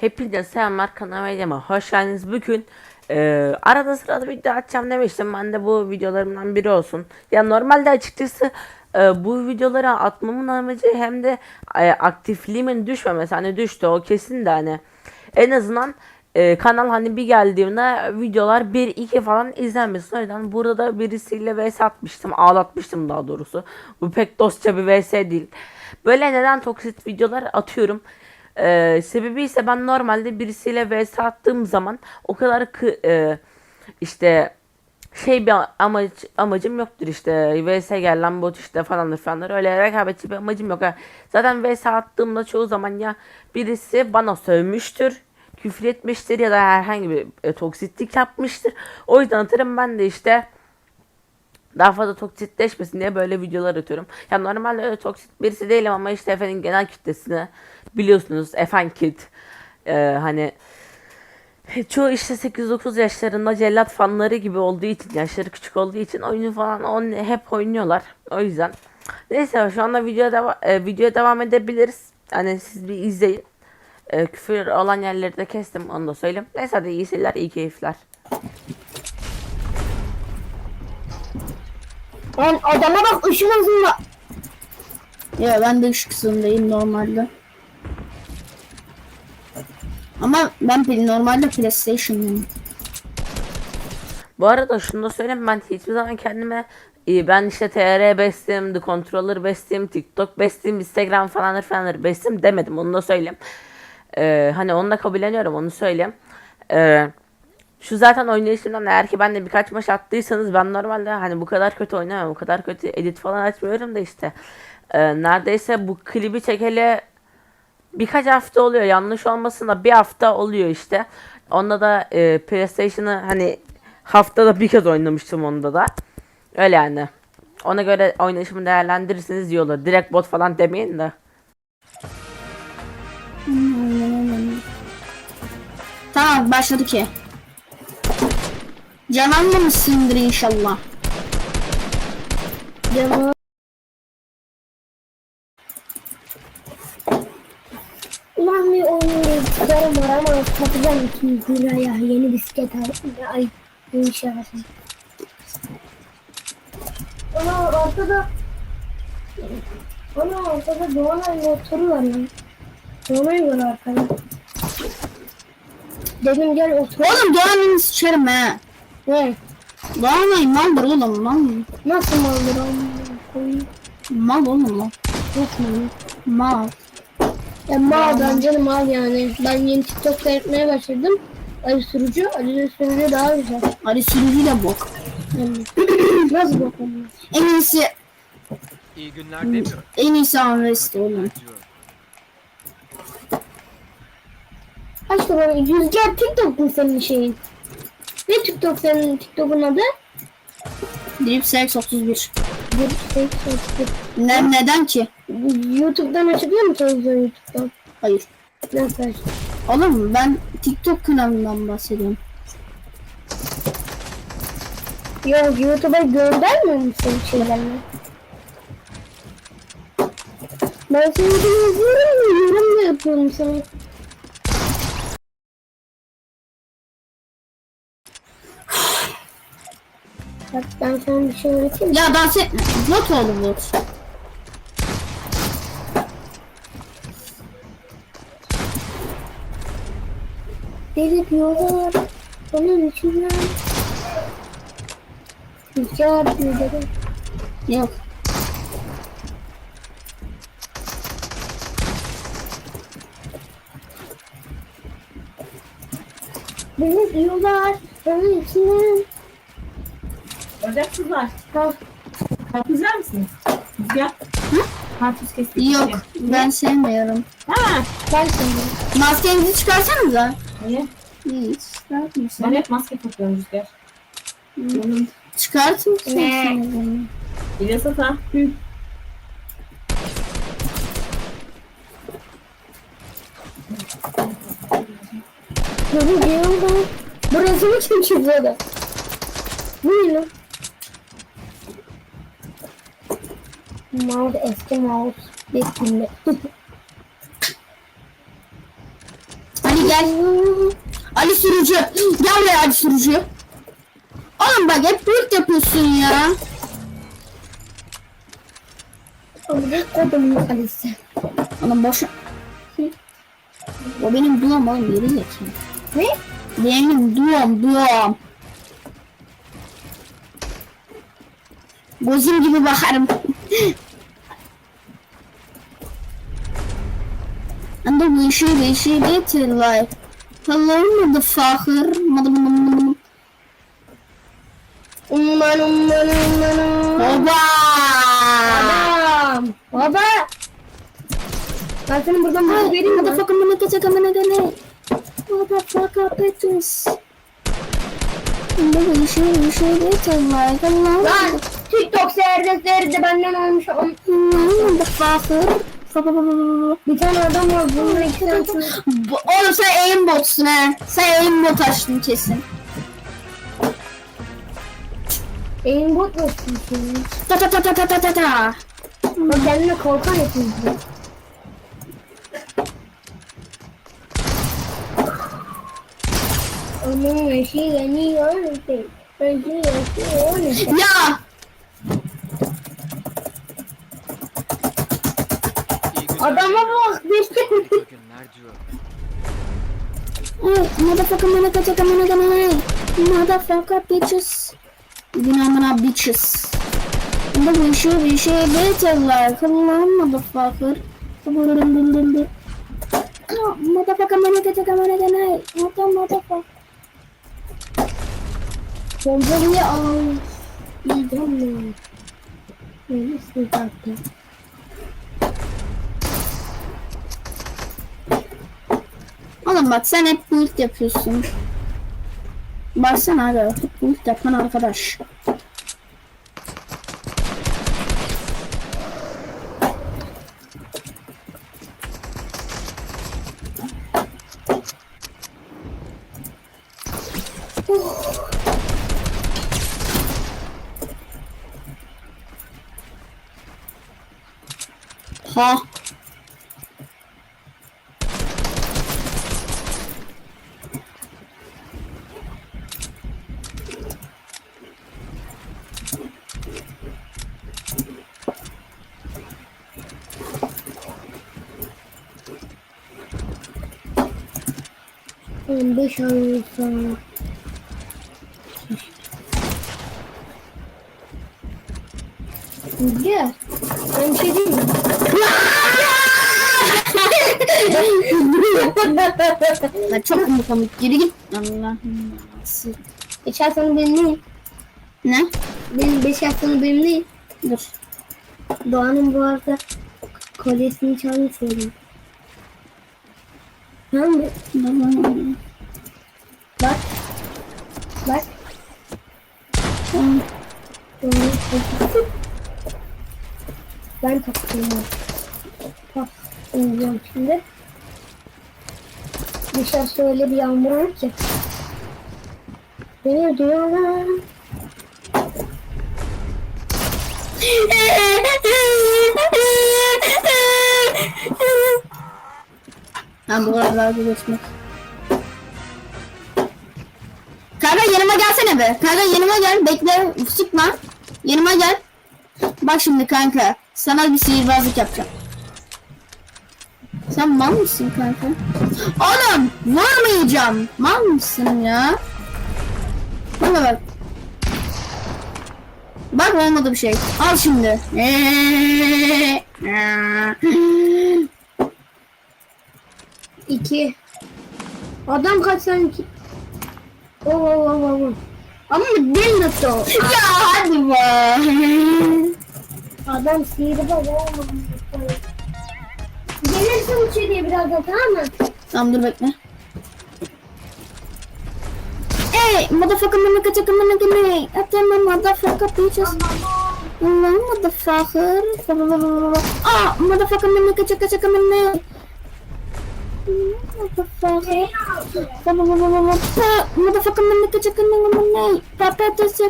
Hepinize selamlar kanalıma videoma hoş geldiniz. Bugün e, arada sırada video açacağım demiştim. Ben de bu videolarımdan biri olsun. Ya normalde açıkçası e, bu videoları atmamın amacı hem de e, aktifliğimin düşmemesi. Hani düştü o kesin de hani. En azından e, kanal hani bir geldiğimde videolar 1-2 falan izlenmesin. O yüzden burada birisiyle vs atmıştım. Ağlatmıştım daha doğrusu. Bu pek dostça bir vs değil. Böyle neden toksit videolar atıyorum. Ee, sebebi ise ben normalde birisiyle vs attığım zaman o kadar kı- e, işte şey bir amaç amacım yoktur işte vs gel bot işte falandır falandır öyle rekabetçi bir amacım yok. Zaten vs attığımda çoğu zaman ya birisi bana sövmüştür küfür etmiştir ya da herhangi bir e, toksitlik yapmıştır. O yüzden atarım ben de işte daha fazla toksitleşmesin diye böyle videolar atıyorum. Ya normalde öyle toksit birisi değilim ama işte efendim genel kitlesini biliyorsunuz efendim kit Ee, hani çoğu işte 8-9 yaşlarında cellat fanları gibi olduğu için yaşları küçük olduğu için oyunu falan on, hep oynuyorlar. O yüzden. Neyse şu anda videoya, deva e, videoya devam edebiliriz. Hani siz bir izleyin. E, küfür olan yerleri de kestim onu da söyleyeyim. Neyse hadi iyi seyirler iyi keyifler. Yani adama bak ışın hızında. Ya ben de ışık hızındayım normalde. Ama ben normalde PlayStation'dayım. Bu arada şunu da söyleyeyim ben hiçbir zaman kendime e, ben işte TR bestim, The Controller bestim, TikTok bestim, Instagram falanır falanır bestim demedim onu da söyleyeyim. Ee, hani onu da kabulleniyorum onu söyleyeyim. Ee, şu zaten oynayışımdan eğer ki ben de birkaç maç attıysanız ben normalde hani bu kadar kötü oynamam, bu kadar kötü edit falan açmıyorum da işte. Ee, neredeyse bu klibi çekeli birkaç hafta oluyor yanlış olmasın da bir hafta oluyor işte. Onda da e, PlayStation'ı hani haftada bir kez oynamıştım onda da. Öyle yani. Ona göre oynayışımı değerlendirirseniz iyi olur. Direkt bot falan demeyin de. Tamam başladı ki. Can almamışsındır inşallah. Canım. Ulan bir oyun çıkarım var ama satacağım 200 liraya yeni bisiklet aldım. Ay inşallah. Ana ortada Ana ortada Doğanay motoru var lan. Doğanay var arkada. Dedim gel otur. Oğlum Doğan'ın sıçarım he. Ne? Doğan'ın maldır oğlum mal. Nasıl maldır koyayım? Mal oğlum mal. Nasıl mal? Mal. Ya mal canım al yani. Ben yeni TikTok seyretmeye başladım. Ali Sürücü, Ali Sürücü daha güzel. Ali sürücü de bok. Yani. Nasıl bakalım? En iyisi İyi günler demiyorum. en iyisi Anvest oğlum. Aşkım bana Rüzgar TikTok mu senin şeyin? Ne TikTok senin TikTok'un adı? Drip Sex 31. Bir şey soktu. Ne, neden ki? YouTube'dan açılıyor mu televizyon YouTube'dan? Hayır. Nasıl açtın? Oğlum ben TikTok kanalından bahsediyorum. Yok YouTube'a göndermiyor musun şeylerini? Ben seni izliyorum yorum da yapıyorum sana. Bak ben sana bir şey öğreteyim. Ya dans etme. Bot oğlum bot. Deli diyorlar. Onun içinden. Rüzgar diyor dedim. Yok. Deli diyorlar. Onun içinden. Ocak kızlar. Karpuz yer misiniz? Rüzgar. Karpuz kestik. Yok. Ben sevmiyorum. Ha. ben şimdi. Maskenizi çıkarsanıza. Niye? Hiç. Çıkartmışsın. Ben hep maske takıyorum Rüzgar. Onun Çıkartın. Ne? İlyas Ata. Hı. Deli diyorlar. Burası mı kim çiziyordu? Bu ne lan? Mouse eski mouse. Hani gel. Ali sürücü. Gel buraya Ali sürücü. Oğlum bak hep büyük yapıyorsun ya. Öyle kodumun kalesi. Oğlum boş. O benim duam oğlum geri zekalı. Ne? Benim duam duam. Gözüm gibi bakarım. And the wishy wishy little life. Hello motherfucker. Mother Umman umman umman umman. Oba! Adam. Baba. Ben seni buradan bulup vereyim mi? motherfucker, get I'm gonna get Motherfucker, wishy wishy little life. Hello Lan TikTok seyirde de benden olmuş. Am- motherfucker. Bir tane adam var. Bunun iki. Bu- Oğlum sen aimbotsun he. Sen aimbot açtın kesin. Aimbot mu istiyorsun? Ta ta ta ta ta ta ta ta. O kendine korkan yapıyorsun. Onun yaşı yanıyor. Yaşı yaşıyor. Ya Adama bak. İyi günler diyor. Hey, motherfucker, gonna get Motherfucker, bitches. Yine amına bitches. The wishy wishy little life. Hello motherfucker. Oh, Motherfucker, I'm gonna get I'm gonna get Mother motherfucker. Bombayı al. İdam mı? Neyse zaten. Oğlum bak sen hep build yapıyorsun. Baksana abi hep build yapan arkadaş. Ha. On beş ay sonra. Güzel. Ben bir şey diyeyim mi? Ya çok mu komik geri git. Allah'ım. Beş ay sonra benim neyim? Ne? Benim beş ay sonra benim neyim? Dur. Doğan'ın bu arada kolyesini çalmayı sevdim. Tamam mı? Bak. Bak. Ben onu. Bak. İneceğim şimdi. Dışarısı öyle bir yağmur var ki. Beni duyuyorlar. Ha bu dalga geçmek. Kanka yanıma gelsene be. Kanka yanıma gel. Bekle. Sıkma. Yanıma gel. Bak şimdi kanka. Sana bir sihirbazlık yapacağım. Sen mal mısın kanka? Oğlum vurmayacağım. Mal mısın ya? Bak bak, bak. Olmadı bir şey. Al şimdi. İki. Adam kaç tane iki? Oo oo oo oo. Ama bir nasıl ya hadi be. Adam sihirbaz olmamış. Gelirsin içeriye birazdan tamam mı? Tamam dur bekle. Hey, motherfucker, motherfucker, motherfucker, motherfucker. Hello, motherfucker. Ah, motherfucker, motherfucker, chaka, chaka, motherfucker. Motherfucker. Motherfucker, motherfucker, chaka, motherfucker. Motherfucker. Motherfucker, mana kerjakan dengan menai. Papa tu se.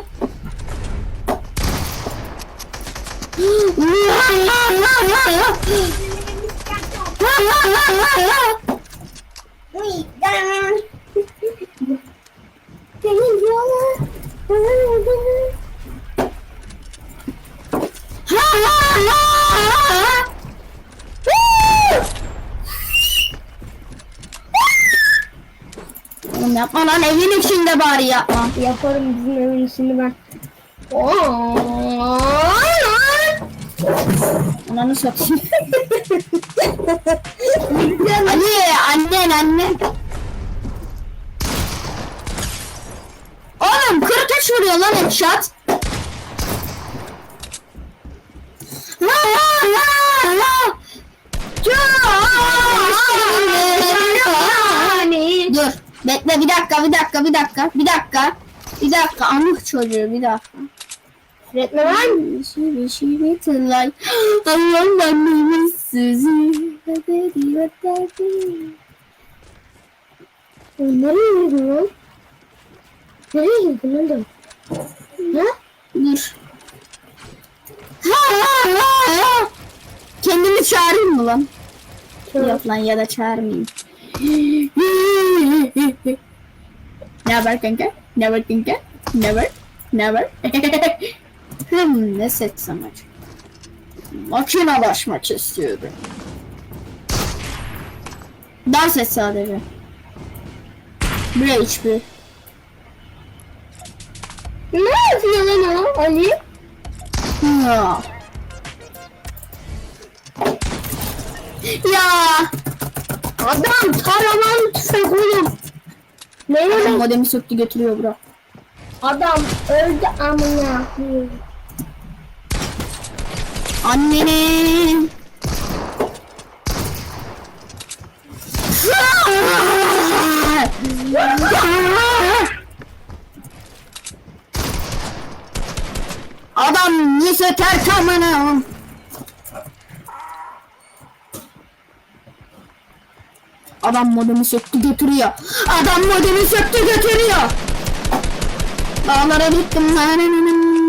Yeah, yeah, yeah, yeah. Yapma lan evin içinde bari yapma. Yaparım bizim evin işini ben. Ananı satayım. Ali annen annen. Oğlum 43 vuruyor lan headshot. Bekle bir dakika bir dakika bir dakika bir dakika. Bir dakika amık çocuğu bir dakika. Üretme lan. Bir şey bir şey bitirler. Allah'ım annemin sözü. Hadi hadi. Nereye girdin lan? Nereye girdin lan dur? Ne? Dur. Ha, ha, ha, ha. Kendimi çağırayım mı lan? Yok lan ya da çağırmayayım. ne haber kanka? Ne haber kanka? Ne haber? Ne haber? hmm, ne seçsem acaba? Makinalaşmak istiyorum. Dans et sadece. Buraya hiçbir. Ne yapıyor lan o Ali? Ya. Ya. Adam taraman tüfek oğlum. Ne Adam demek? modemi söktü götürüyor bro. Adam öldü amına. koyayım. Annenin. Adam niye söker tamını? Adam modemi söktü götürüyor. Adam modemi söktü götürüyor. Dağlara gittim. Tanıdım.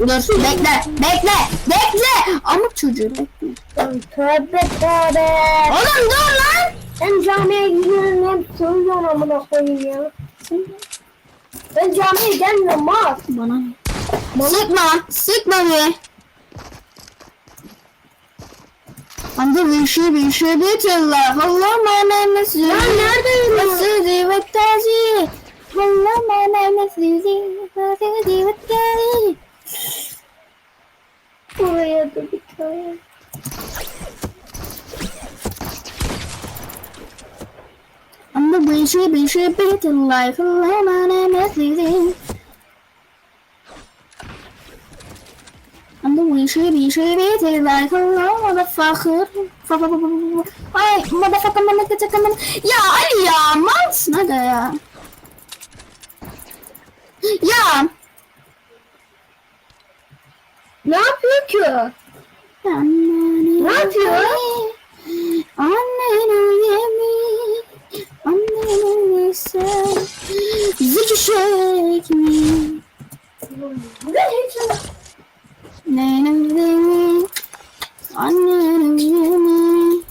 Dur bekle bekle bekle. Amık çocuğu bekle. Tövbe tövbe. Oğlum dur lan. Ben camiye gidiyorum hep söylüyorum amına koyayım ya. Ben camiye gelmiyorum bak. Bana Sıkma sıkma be. Anda bir şey bir şey bitirler. Allah manamız Lan neredeyim ya? Masudi ve tazi. Allah manamız Masudi ve tazi. Buraya da bir tane. Anda bir şey bir şey bitirler. Allah manamız Anda bir şey bir şey bitirler. Allah motherfucker. Ay motherfucker motherfucker. Ya Ali ya malsın hadi ya. Ya. Ne yapıyor ki? Ne yapıyor? Annen yemi. Annen sen. Zeki şek mi? Ne hiç Nenem demi. Annen yemi.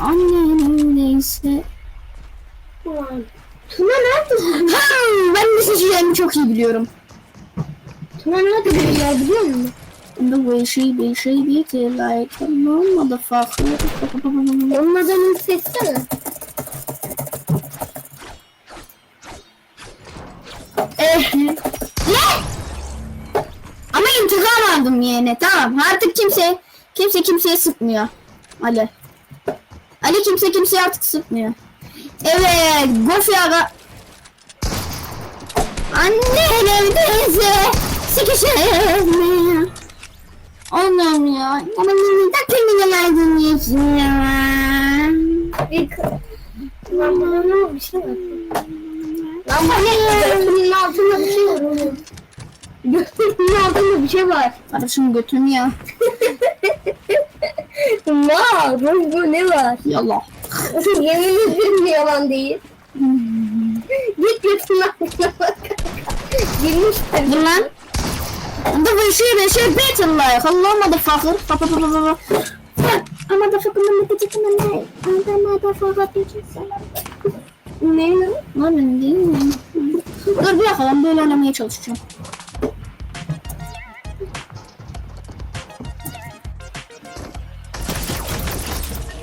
Annen neyse. Tuna nerede? Hmm, ben de seçeceğimi çok iyi biliyorum. Tuna nerede biliyor biliyor musun? The way she be she be like a no motherfucker. Onun adını seçsene. İntikam aldım yeğene. Tamam. Artık kimse kimse kimseye sıkmıyor. Ali. Ali kimse kimseye artık sıkmıyor. Evet. Gofi aga. Anne neredeyse sıkışır Allah'ım ya. Ama kendine yardım ediyorsun ya? Bir k- Lan bana bir şey var. Lan bana bir şey var Götünü aldığında bir şey var. Kardeşim götünü ya. Var. Rojbo ne var? Yalan. Yemin ederim yalan değil. Git götünü aldığına bak. Girmiş. Dur lan. The Bashir şey, is your şey better life. Hello, motherfucker. I'm a motherfucker. I'm a motherfucker. I'm a motherfucker. Ne? Ne? Ne? Dur bir dakika ben böyle oynamaya çalışacağım.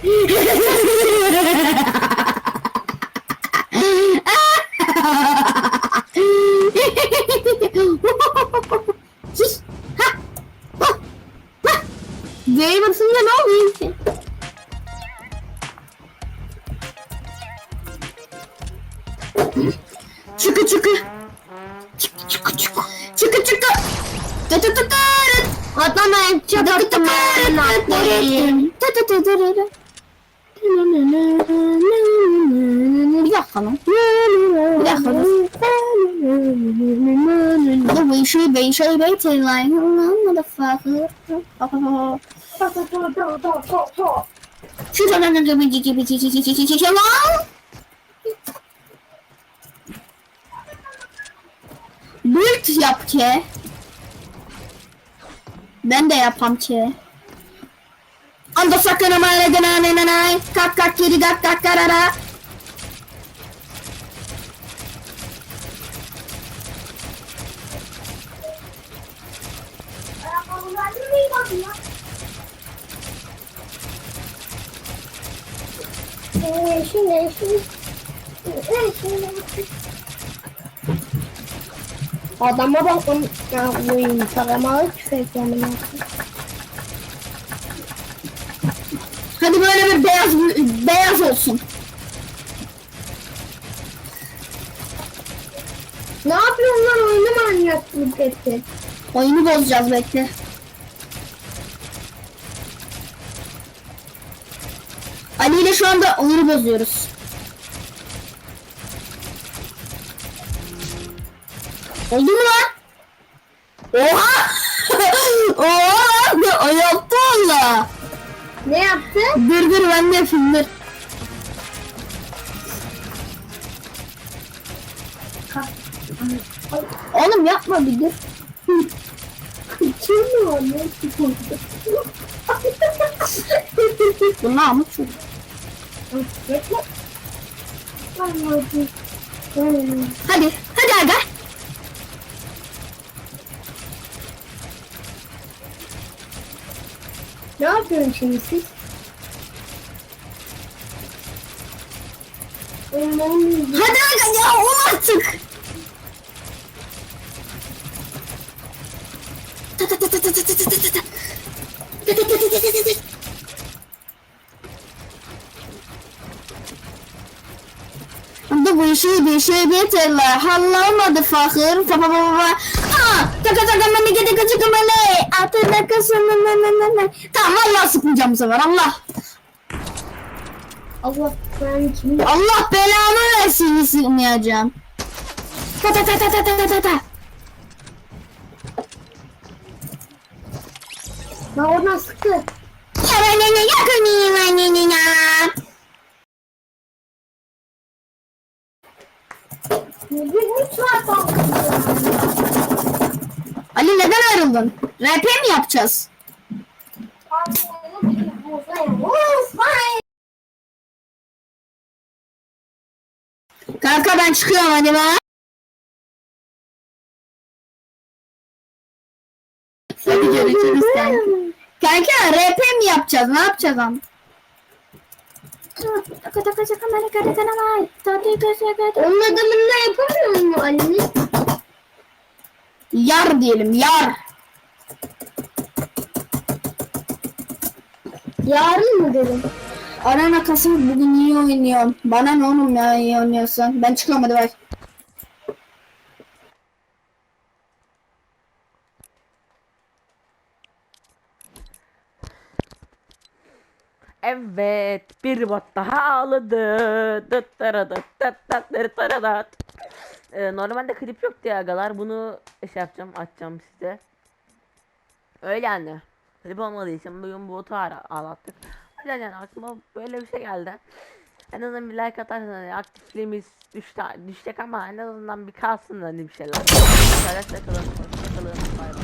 Sus. Ha. Ha. Ha. D'ye basınca ne oluyor ki? Çıkı çıkı. Çıkı çıkı çıkı. Çıkı çıkı. Tı tı tı tı. Atlamayın. Atlamayın. Atlayın. Tı tı tı tı tı tı. Bir dakika lan. Bir dakika dur. The way she bang she bang till like motherfucker. Şu zaman önce bir cici bir cici cici cici cici lan. Büyük yap ki. Ben de yapam ki. Ando sakana mayra gana nananay. Kak kak kiri gak kak karara. Ee, şimdi, şimdi, şimdi. Adama bak, ben paramalı tüfek yanıma. Hadi böyle bir beyaz beyaz olsun. Ne yapıyorsun lan oyunu manyaklık etti. Oyunu bozacağız bekle. Ali ile şu anda oyunu bozuyoruz. Oldu mu lan? Oha! Oha! O yaptı valla. Ne yaptı? Dur dur ben de yapayım dur. Oğlum yapma bir dur. Kim mi o ne? Bu. Anladım. Hmm. Hadi, hadi aga. Ne yapıyorsun şimdi siz? Hadi aga ya ol artık. Bu işi bir şey bitirler. Hallolmadı fakir. Fa fa fa fa kazanmanı gidi gıcık mele. Atına kazanmanı. Tamam Allah sıkmayacağım bu sefer Allah. Allah ben kimi? Allah belamı versin sıkmayacağım. Ta ta ta ta ta ta ta ta. Ben oradan sıktı. Ya ne ne yakınıyım anne ne ne. Ne bir bu tuhaf Ali neden ayrıldın? RP mi yapacağız? Kanka ben çıkıyorum hadi be. Hadi görüşürüz kanka. Kanka RP mi yapacağız? Ne yapacağız ama? Onun adamını yapamıyor mu Ali'nin? Yar diyelim yar. Yarın mı dedim? Arena kasım bugün iyi oynuyorum. Bana ne oğlum ya iyi oynuyorsan. Ben çıkıyorum hadi bay. Evet, bir bot daha ağladı. Dıt taradıt, dıt dıt dıt taradat. Ee, normalde klip yok diye agalar. Bunu şey yapacağım, açacağım size. Öyle yani. Klip olmadığı için bugün botu ara ağlattık. Öyle yani aklıma böyle bir şey geldi. En azından bir like atarsanız aktifliğimiz düştü, düşecek ama en azından bir kalsın hani bir şeyler. Arkadaşlar kalın, kalın, bay bay.